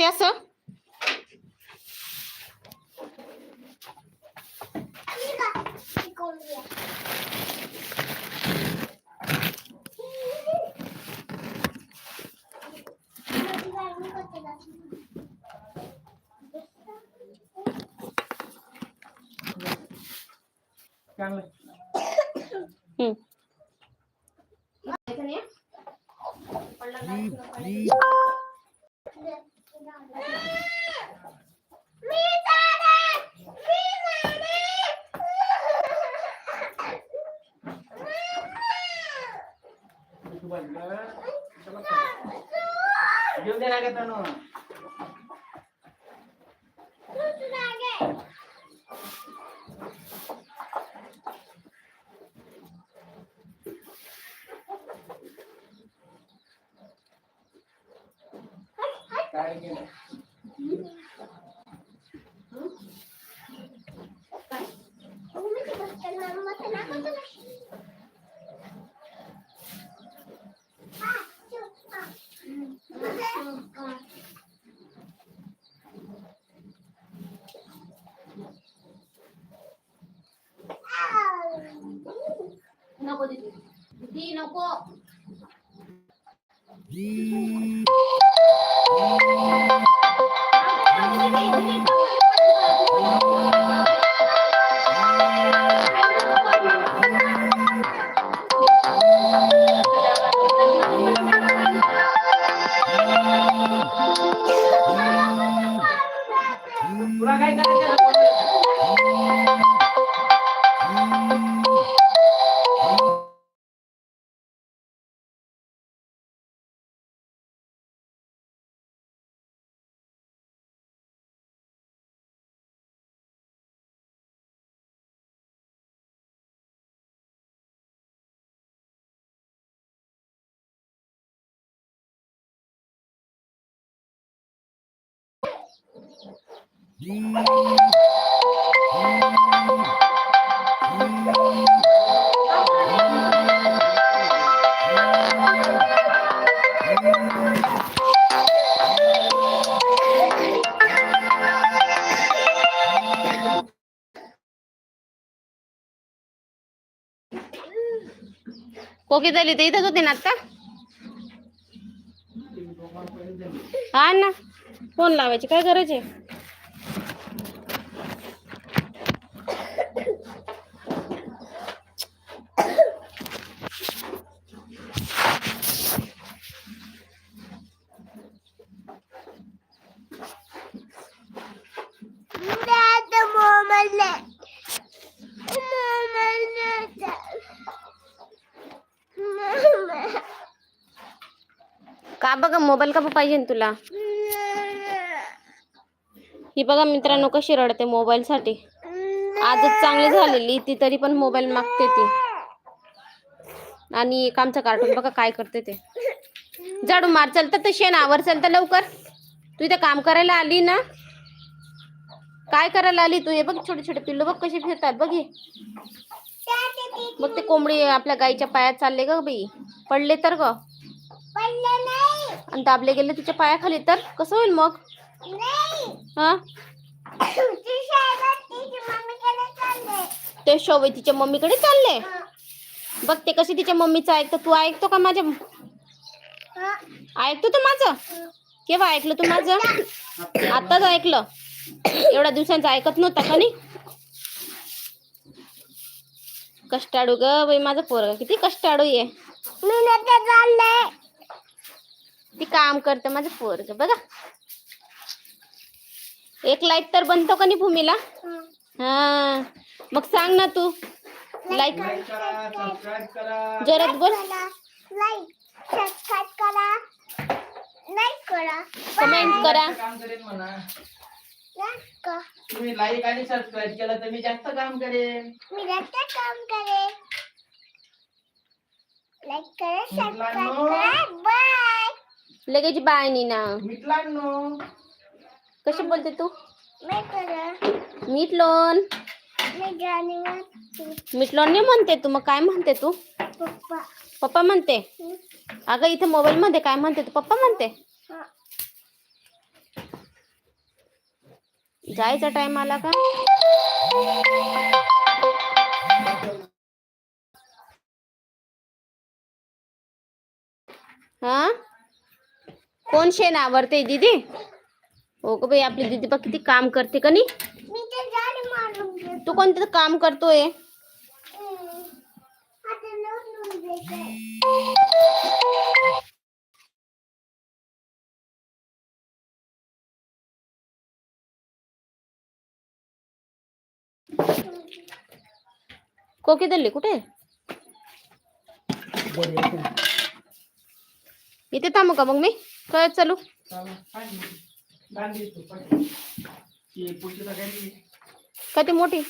ते असं चांगलं Jom dia lagi tu nu. Tu tu lagi. ना काय केलं नको दीदी दीदी नको तुला कोकी झाली तर इथंच होती ना आता हा ना फोन लावायची काय गरज आहे? का बघा मोबाईल का पाहिजे तुला? ही बघा मित्रांनो कशी रडते मोबाईल साठी आजच चांगली झालेली ती तरी पण मोबाईल मागते ती. आणि एक आमचं कार्टून बघा काय करते ते. झाडू मार चलत तर शेण आवर चलत लवकर. तू इथे काम करायला आली ना? काय करायला आली तू? हे बघ छोटे छोटे पिल्लू बघ कसे फिरतात बघ हे. बघ ते कोंबडी आपल्या गाईच्या पायात चालले ग बाई. पडले तर ग. आणि दाबले गेले तिच्या पायाखाली तर? कसं होईल मग? हा? ते शोभे तिच्या मम्मीकडे चालले? बघ ते कशी तिच्या मम्मीचं ऐकतो. तू ऐकतो का माझ्या? ऐकतो तू माझं? केव्हा ऐकलं तू माझं? आताच ऐकलं. एवढ्या दिवसांचं ऐकत नव्हता का नाही? कष्टाळू ग बाई माझं पोरग किती कष्टाळू आहे. ती काम करते माझं पोरग बघा. एक लाईक तर बनतो का नाही भूमीला? हा. मग सांग ना तू. लाईक जोरात बोल. कमेंट करा करेन तुम्ही लाईक आणि सबस्क्राईब केलं तर मी जास्त काम करेन. काम करे लाईक करा सबस्क्राईब करा. बाय लगेच बाय नीना. मित्रांनो कशी बोलते तू? मीठ लोन मीठ नाही म्हणते तू मग काय म्हणते तू? पप्पा. पप्पा म्हणते? अगं इथे मोबाईल मध्ये काय म्हणते तू? पप्पा म्हणते? हा. जायचा टाइम आला का? हा? कोण शेण आवडते दीदी? हो का बाई आपली दीदी बघ किती काम करते का नी मी ते कोणतं काम करतोय. कोकी दल्ली कुठे. इथे थांबू का मग मी? काय चालू. का मोठी?